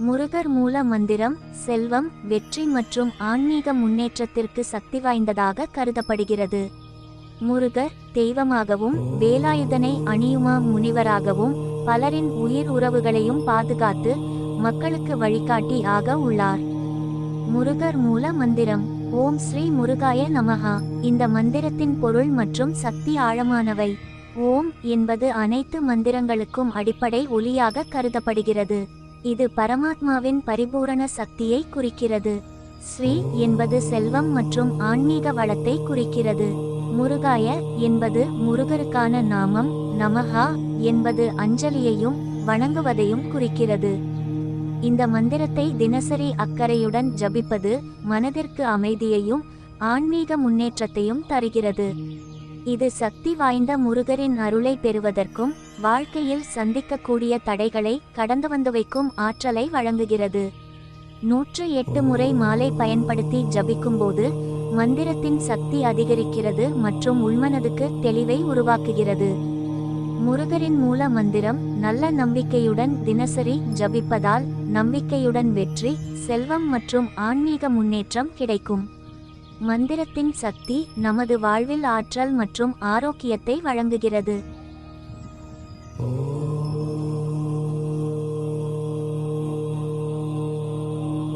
முருகர் மூல மந்திரம் செல்வம் வெற்றி மற்றும் ஆன்மீக முன்னேற்றத்திற்கு சக்தி வாய்ந்ததாக கருதப்படுகிறது. முருகர் தெய்வமாகவும் வேலாயுதனை அணியுமா முனிவராகவும் பலரின் உயிர் உறவுகளையும் பாதுகாத்து மக்களுக்கு வழிகாட்டி ஆக உள்ளார். முருகர் மூல மந்திரம் ஓம் ஸ்ரீ முருகாய நமஹா. இந்த மந்திரத்தின் பொருள் மற்றும் சக்தி ஆழமானவை. ஓம் என்பது அனைத்து மந்திரங்களுக்கும் அடிப்படை ஒளியாக கருதப்படுகிறது. இது பரமாத்மாவின் பரிபூரண சக்தியை குறிக்கிறது. ஸ்ரீ என்பது செல்வம் மற்றும் ஆன்மீக வளத்தை குறிக்கிறது. முருகாய என்பது முருகருக்கான நாமம் நமஹா என்பது அஞ்சலியையும் வணங்குவதையும் குறிக்கிறது. இந்த மந்திரத்தை தினசரி அக்கறையுடன் ஜபிப்பது மனதிற்கு அமைதியையும் ஆன்மீக முன்னேற்றத்தையும் தருகிறது. இது சக்தி வாய்ந்த முருகரின் அருளை பெறுவதற்கும் வாழ்க்கையில் சந்திக்கக்கூடிய தடைகளை கடந்து வந்து வைக்கும் ஆற்றலை வழங்குகிறது. நூற்று எட்டு முறை மாலை பயன்படுத்தி ஜபிக்கும்போது மந்திரத்தின் சக்தி அதிகரிக்கிறது மற்றும் உள்மனதுக்கு தெளிவை உருவாக்குகிறது. முருகரின் மூல மந்திரம் நல்ல நம்பிக்கையுடன் தினசரி ஜபிப்பதால் நம்பிக்கையுடன் வெற்றி செல்வம் மற்றும் ஆன்மீக முன்னேற்றம் கிடைக்கும். மந்திரத்தின் சக்தி நமது வாழ்வில் ஆற்றல் மற்றும் ஆரோக்கியத்தை வழங்குகிறது. ஓ.